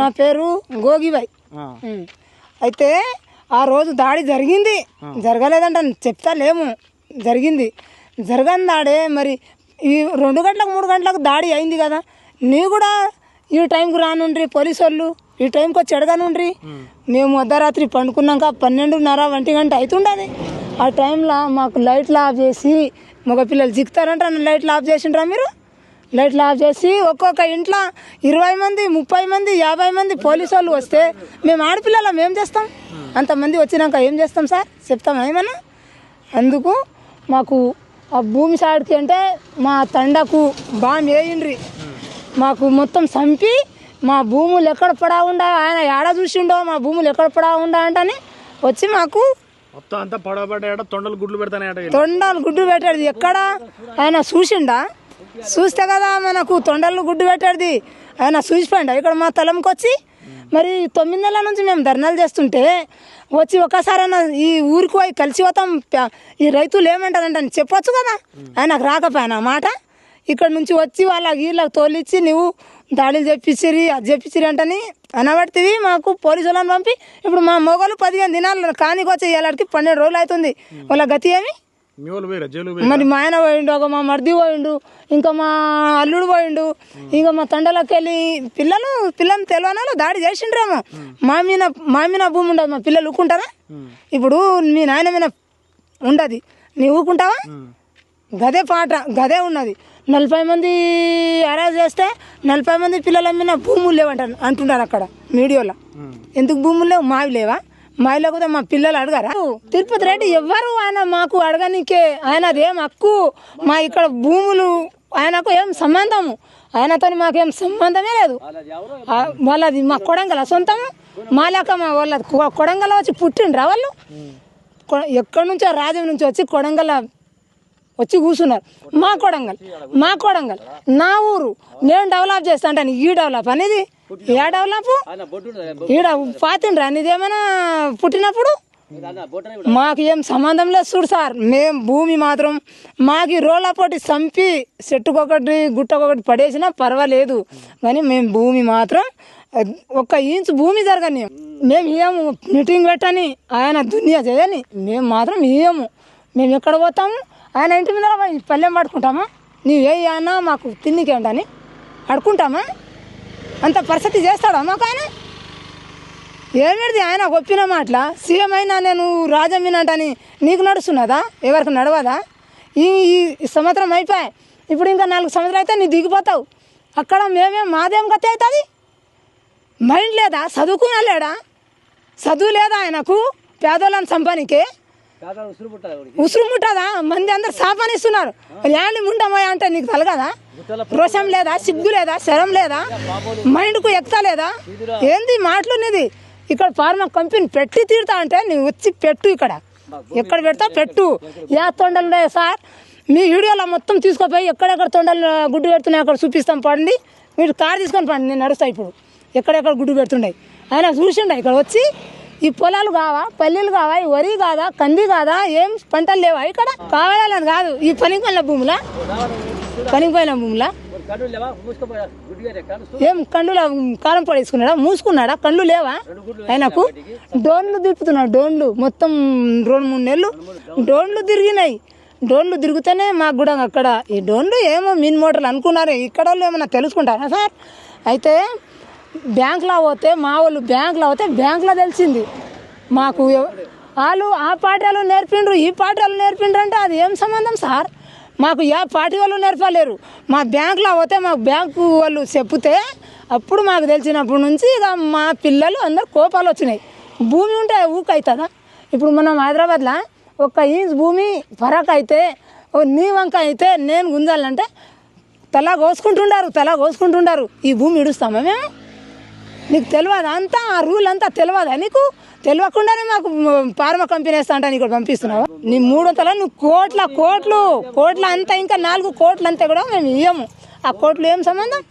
నా పేరు గోగిబాయ్. అయితే ఆ రోజు దాడి జరిగింది. జరగలేదంట చెప్తా లేము. జరిగింది. జరగని దాడే మరి ఈ రెండు గంటలకు మూడు గంటలకు దాడి అయింది కదా. నీ కూడా ఈ టైంకి రానుండ్రి పోలీసు వాళ్ళు ఈ టైంకి వచ్చి అడగనుండ్రి. మేము అర్ధరాత్రి పండుకున్నాక పన్నెండున్నర ఒంటి గంట అవుతుండదు ఆ టైంలో మాకు లైట్లు ఆఫ్ చేసి మగపిల్లలు జిక్కుతారంట లైట్లు ఆఫ్ చేసిండ్రా మీరు? లైట్లు ఆఫ్ చేసి ఒక్కొక్క ఇంట్లో ఇరవై మంది ముప్పై మంది యాభై మంది పోలీసు వాళ్ళు వస్తే మేము ఆడపిల్లలం ఏం చేస్తాం? అంతమంది వచ్చినాక ఏం చేస్తాం సార్? చెప్తాం ఏమన్నా? అందుకు మాకు ఆ భూమి సాడికి అంటే మా తండకు బాగా వేయండ్రి. మాకు మొత్తం చంపి మా భూములు ఎక్కడ పడా ఉండా ఆయన ఏడ చూసిండో మా భూములు ఎక్కడ పడా ఉండా అంటని వచ్చి మాకు మొత్తం అంతా తొండలు గుడ్లు పెడతానట తొండలు గుడ్డు పెట్టేది ఎక్కడ? ఆయన చూసిండా? చూస్తే కదా మనకు తొండలు గుడ్డు పెట్టేది. ఆయన చూసిపోయిండా. ఇక్కడ మా తలంకి వచ్చి మరి తొమ్మిది నెలల నుంచి మేము ధర్నాలు చేస్తుంటే వచ్చి ఒక్కసారైనా ఈ ఊరికి పోయి కలిసి పోతాం. ఈ రైతులు ఏమంటారంట అని చెప్పొచ్చు కదా. ఆయనకు రాకపోయినా మాట. ఇక్కడ నుంచి వచ్చి వాళ్ళ వీళ్ళకి తోలిచ్చి నువ్వు దాడులు చెప్పించిరి అది చెప్పించిరి అంటని అనబడితివి మాకు పోలీసు వాళ్ళని పంపి. ఇప్పుడు మా మొగలు పదిహేను దినాలు కానికి వచ్చి ఇలాంటికి పన్నెండు రోజులు అవుతుంది. వాళ్ళ గతి ఏమి? మరి మా ఆయన పోయిండు ఒక మా మర్ది పోయిండు ఇంకా మా అల్లుడు పోయిండు. ఇంకా మా తండలోకి వెళ్ళి పిల్లలు పిల్లలు తెలియనాలు దాడి చేసిండ్రేమో. మా మీద మా మీద భూమి ఉండదు మా పిల్లలు ఊకుంటారా ఇప్పుడు మీ నాయన మీద ఉండదు. నీ ఊకుంటావా గదే పాట గదే ఉన్నది. నలభై మంది అరెస్ట్ చేస్తే నలభై మంది పిల్లల మీద భూములు లేవంటారు అంటున్నారు అక్కడ మీడియాలో. ఎందుకు భూములు లేవు? మావి లేవా? మావి కూడా మా పిల్లలు అడగారా? తిరుపతి రెడ్డి ఎవ్వరు ఆయన మాకు అడగనికే. ఆయన అదేం హక్కు? మా ఇక్కడ భూములు ఆయనకు ఏం సంబంధము? ఆయనతో మాకేం సంబంధమే లేదు. వాళ్ళది మా కొడంగల సొంతము. మా లేక మా వాళ్ళది కొడంగల వచ్చి పుట్టిండ్రా వాళ్ళు? కొ- ఎక్కడి నుంచో రాజ్యం నుంచి వచ్చి కొడంగల వచ్చి కూర్చున్నారు. మా కొడంగల్ మా కొడంగల్ నా ఊరు. నేను డెవలప్ చేస్తా అంటాను. ఈ డెవలప్ అనేది? ఏ డెవలప్? ఈడ పాతిండ్రా? నీదేమైనా పుట్టినప్పుడు? మాకు ఏం సంబంధం లేదు చూడు సార్. మేము భూమి మాత్రం మాకు రోళ్ళ పోటీ చంపి చెట్టుకొకటి గుట్టకొకటి పడేసినా పర్వాలేదు. కానీ మేము భూమి మాత్రం ఒక్క ఇంచు భూమి జరగని. మేము ఇయ్యము మీటింగ్ పెట్టని ఆయన దునియా చేయని. మేము మాత్రం ఇయ్యము మేము ఎక్కడ పోతాము? ఆయన ఇంటి మీద పోయి పల్లెం పడుకుంటామా? నీవు ఏ అన్నా మాకు తిన్నికేంటని అడుకుంటామా అంత పరిస్థితి చేస్తాడా మాకు ఆయన? ఏమిటిది ఆయన ఒప్పిన మాటల? సీఎం అయినా నేను రాజమ్మినంటని నీకు నడుస్తున్నదా? ఎవరికి నడవదా? ఈ ఈ సంవత్సరం అయిపోయాయి. ఇప్పుడు ఇంకా నాలుగు సంవత్సరాలు అయితే నీ దిగిపోతావు. అక్కడ మేమేం మాదేం గతి అవుతుంది? మైండ్ లేదా? చదువుకున్నా లేడా చదువు లేదా ఆయనకు? పేదోళ్ళని సంపానికి ఉసురు ముట్టదా? మంది అందరు సాపానిస్తున్నారు ల్యాండ్ ముండమోయా అంటే నీకు తలగదా? రోషం లేదా? సిగ్గు లేదా? శరం లేదా? మైండ్కు ఎక్కుతా లేదా? ఏంది మాటలు నీది? ఇక్కడ ఫార్మా కంపెనీ పెట్టి తీరుతా అంటే నువ్వు వచ్చి పెట్టు ఇక్కడ. ఎక్కడ పెడతా పెట్టు. యా తొండలు ఉన్నాయి సార్? మీ వీడియోలో మొత్తం తీసుకుపోయి ఎక్కడెక్కడ తొండలు గుడ్డు పెడుతున్నాయి అక్కడ చూపిస్తాం పడండి మీరు కార్ తీసుకొని పండి నేను నడుస్తా ఇప్పుడు. ఎక్కడెక్కడ గుడ్డు పెడుతుండే ఆయన చూసిండ? ఇక్కడ వచ్చి ఈ పొలాలు కావా? పల్లెలు కావా? ఈ వరి కాదా? కంది కాదా? ఏం పంటలు లేవా? ఇక్కడ కావాలని కాదు. ఈ పనికిపోయిన భూములా? పనికిపోయిన భూములా? ఏం కండుల కారం పడేసుకున్నాడా? మూసుకున్నాడా? కళ్ళు లేవా? ఆయనకు? డోన్లు తిప్పుతున్నాడు. డోన్లు మొత్తం రెండు మూడు నెలలు డోన్లు తిరిగినాయి. డోన్లు తిరుగుతూనే మాకు కూడా అక్కడ. ఈ డోన్లు ఏమో మిన్ మోటార్లు అనుకున్నారు. ఇక్కడ వాళ్ళు ఏమన్నా తెలుసుకుంటారా సార్? అయితే బ్యాంక్లో పోతే మా వాళ్ళు బ్యాంక్లో పోతే బ్యాంక్లో తెలిసింది. మాకు వాళ్ళు ఆ పాఠాలు నేర్పిండ్రు ఈ పాఠాలు నేర్పిండ్రు అంటే అది ఏం సంబంధం సార్? మాకు ఏ పార్టీ వాళ్ళు నేర్పలేరు. మా బ్యాంకులో పోతే మాకు బ్యాంకు వాళ్ళు చెప్తే అప్పుడు మాకు తెలిసినప్పటి నుంచి ఇక మా పిల్లలు అందరు కోపాలు వచ్చినాయి. భూమి ఉంటే ఊక అవుతుందా ఇప్పుడు మనం హైదరాబాద్లో ఒక ఇంచ్ భూమి ఫరక్ అయితే ఓ నీ వంక అయితే నేను గుంజాలంటే తలా కోసుకుంటుండారు తలా కోసుకుంటుండారు. ఈ భూమి ఇడుస్తామా మేము? నీకు తెలియదు అంతా? ఆ రూల్ అంతా తెలియదా నీకు? తెలియకుండానే మాకు ఫార్మా కంపెనీ వేస్తా అంటే ఇక్కడ పంపిస్తున్నావు. నీ మూడు వందల నువ్వు కోట్ల కోట్లు కోట్ల అంతా ఇంకా నాలుగు కోట్లు అంతా కూడా మేము ఇయ్యము. ఆ కోట్లు ఏం సంబంధం?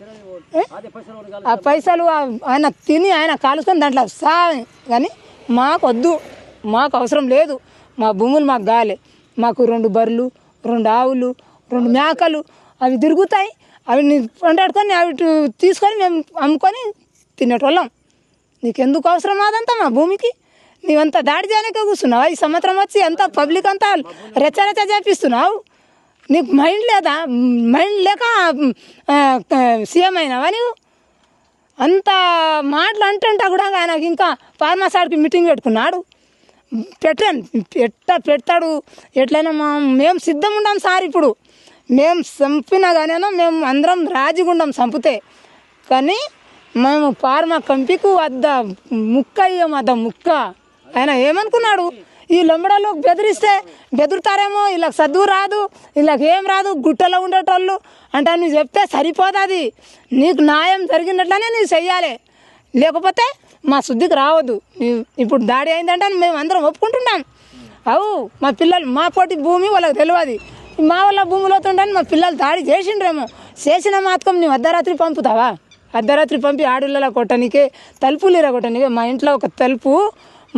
ఆ పైసలు ఆయన తిని ఆయన కాలుసుకొని దాంట్లో సా కానీ మాకు వద్దు మాకు అవసరం లేదు. మా భూములు మాకు గాలే. మాకు రెండు బర్రెలు రెండు ఆవులు రెండు మేకలు అవి తిరుగుతాయి. అవి పండాడుకొని అవి తీసుకొని మేము అమ్ముకొని తినేటోళ్ళం. నీకెందుకు అవసరం అదంతా మా భూమికి? నీవంతా దాడి చేయడానికే కూర్చున్నావా? ఈ సంవత్సరం వచ్చి అంతా పబ్లిక్ అంతా రెచ్చ రెచ్చ చేపిస్తున్నావు. నీకు మైండ్ లేదా? మైండ్ లేక సీఎం అయినావా నీవు? అంత మాటలు అంటుంటా కూడా ఆయనకి ఇంకా ఫార్మసాడికి మీటింగ్ పెట్టుకున్నాడు పెట్టాను పెట్ట పెడతాడు? ఎట్లయినా మా మేము సిద్ధం ఉండం సార్ ఇప్పుడు. మేము చంపినా కానీ మేము అందరం రాజీగుండం చంపితే. కానీ మేము ఫార్మా కంపికు వద్ద ముక్క ఇయ్యం ముక్క. ఆయన ఏమనుకున్నాడు? ఈ లొంబడలు బెదిరిస్తే బెదురుతారేమో వీళ్ళకి చదువు రాదు వీళ్ళకి ఏం రాదు గుట్టలో ఉండేటోళ్ళు. అంటే నువ్వు చెప్తే సరిపోతుంది నీకు న్యాయం జరిగినట్లనే నువ్వు చెయ్యాలి. లేకపోతే మా శుద్ధికి రావద్దు. ఇప్పుడు దాడి అయిందంటే మేము అందరం ఒప్పుకుంటున్నాం. అవు మా పిల్లలు మా పోటీ భూమి వాళ్ళకి తెలియదు. మా వాళ్ళ భూమిలో ఉండని మా పిల్లలు దాడి చేసిండ్రేమో. చేసిన మాత్రం నువ్వు అర్ధరాత్రి పంపుతావా? అర్ధరాత్రి పంపి ఆడపిల్లల కొట్టనికి తలుపులు ఇర కొట్టనికి మా ఇంట్లో ఒక తలుపు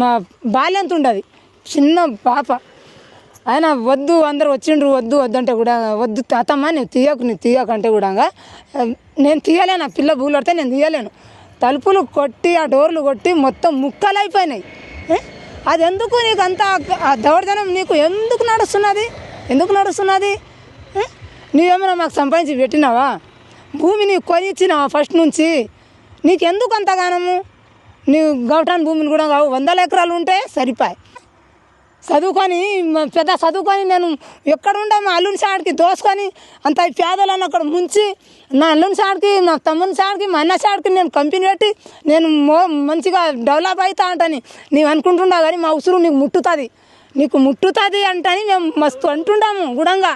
మా బాల్యంత ఉండదు. చిన్న పాప. ఆయన వద్దు అందరు వచ్చిండ్రు వద్దు వద్దంటే కూడా వద్దు తాతమ్మ నేను తీయకు నీ తీయకు అంటే కూడా నేను తీయలేను ఆ పిల్ల బూలడితే నేను తీయలేను. తలుపులు కొట్టి ఆ డోర్లు కొట్టి మొత్తం ముక్కలు అయిపోయినాయి అది ఎందుకు నీకు అంత ఆ దౌర్జనం నీకు ఎందుకు నడుస్తున్నది? ఎందుకు నడుస్తున్నది? నువ్వేమైనా మాకు సంపాదించి పెట్టినావా? భూమిని నీకు కొని ఫస్ట్ నుంచి. నీకు ఎందుకు అంతగానము నీవు గౌటాన్ భూమిని కూడా కావు. వందల ఎకరాలు ఉంటే సరిపాయి. చదువుకొని పెద్ద చదువుకొని నేను ఎక్కడుండే మా అల్లుని సాడికి దోసుకొని అంత పేదలను అక్కడ ముంచి నా అల్లుని సాడికి నా తమ్ముని సాడికి మా అన్న సాడికి నేను కంపెనీ పెట్టి నేను మో మంచిగా డెవలప్ అవుతా అంటని నీవు అనుకుంటున్నావు కానీ మా ఉసురు నీకు ముట్టుతుంది. నీకు ముట్టుతుంది అంటని మేము మస్తు అంటుండాము గుడంగా.